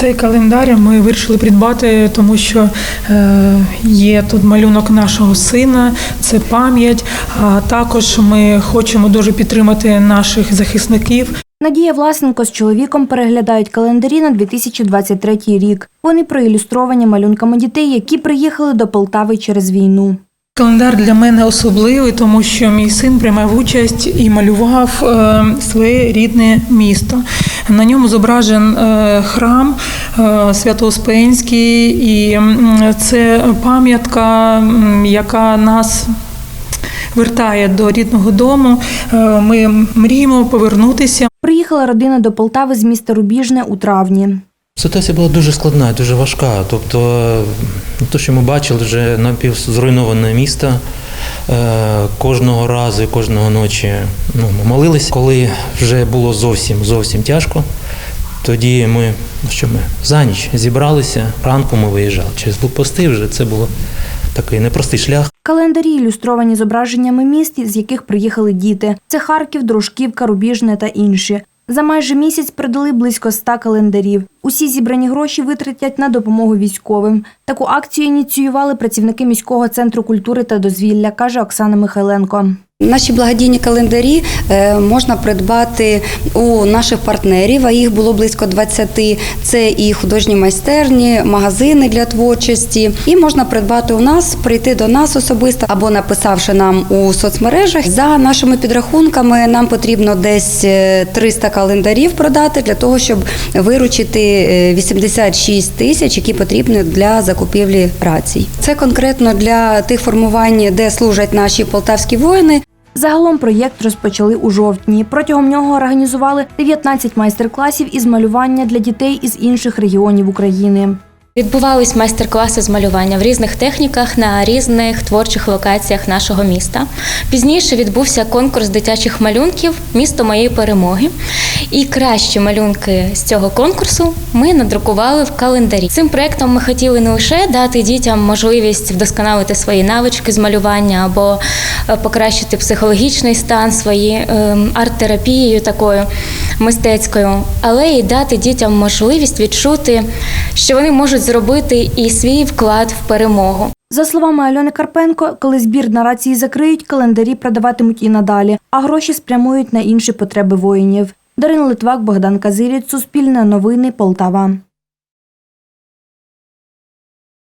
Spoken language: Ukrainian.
Цей календар ми вирішили придбати, тому що е, є тут малюнок нашого сина, це пам'ять. А також ми хочемо дуже підтримати наших захисників. Надія Власенко з чоловіком переглядають календарі на 2023 рік. Вони проілюстровані малюнками дітей, які приїхали до Полтави через війну. Календар для мене особливий, тому що мій син приймав участь і малював е, своє рідне місто. На ньому зображен е, храм е, Свято-Успенський, і це пам'ятка, яка нас вертає до рідного дому. Е, Ми мріємо повернутися. Приїхала родина до Полтави з міста Рубіжне у травні. Ситуація була дуже складна, дуже важка. Тобто, те, що ми бачили, вже напівзруйноване місто. Е, Кожного разу кожного ночі ну, ми молились. Коли вже було зовсім зовсім тяжко, тоді ми, ну що ми за ніч зібралися, ранку ми виїжджали. Через блокпости вже це було такий непростий шлях. Календарі ілюстровані зображеннями міст, з яких приїхали діти. Це Харків, Дружківка, Рубіжне та інші. За майже місяць продали близько ста календарів. Усі зібрані гроші витратять на допомогу військовим. Таку акцію ініціювали працівники міського центру культури та дозвілля, каже Оксана Михайленко. Наші благодійні календарі е, можна придбати у наших партнерів, а їх було близько 20. Це і художні майстерні, магазини для творчості. І можна придбати у нас, прийти до нас особисто або написавши нам у соцмережах. За нашими підрахунками, нам потрібно десь е, 300 календарів продати для того, щоб виручити е, 86 тисяч, які потрібні для закупівлі рацій. Це конкретно для тих формувань, де служать наші полтавські воїни. Загалом проєкт розпочали у жовтні. Протягом нього організували 19 майстер-класів із малювання для дітей із інших регіонів України. Відбувались майстер-класи з малювання в різних техніках на різних творчих локаціях нашого міста. Пізніше відбувся конкурс дитячих малюнків Місто моєї перемоги. І кращі малюнки з цього конкурсу ми надрукували в календарі. Цим проектом ми хотіли не лише дати дітям можливість вдосконалити свої навички з малювання або е, покращити психологічний стан своєю арт-терапією такою мистецькою, але й дати дітям можливість відчути, що вони можуть зробити і свій вклад в перемогу. За словами Альони Карпенко, коли збір на рації закриють, календарі продаватимуть і надалі, а гроші спрямують на інші потреби воїнів. Дарина Литвак, Богдан Казиріць, Суспільне новини, Полтава.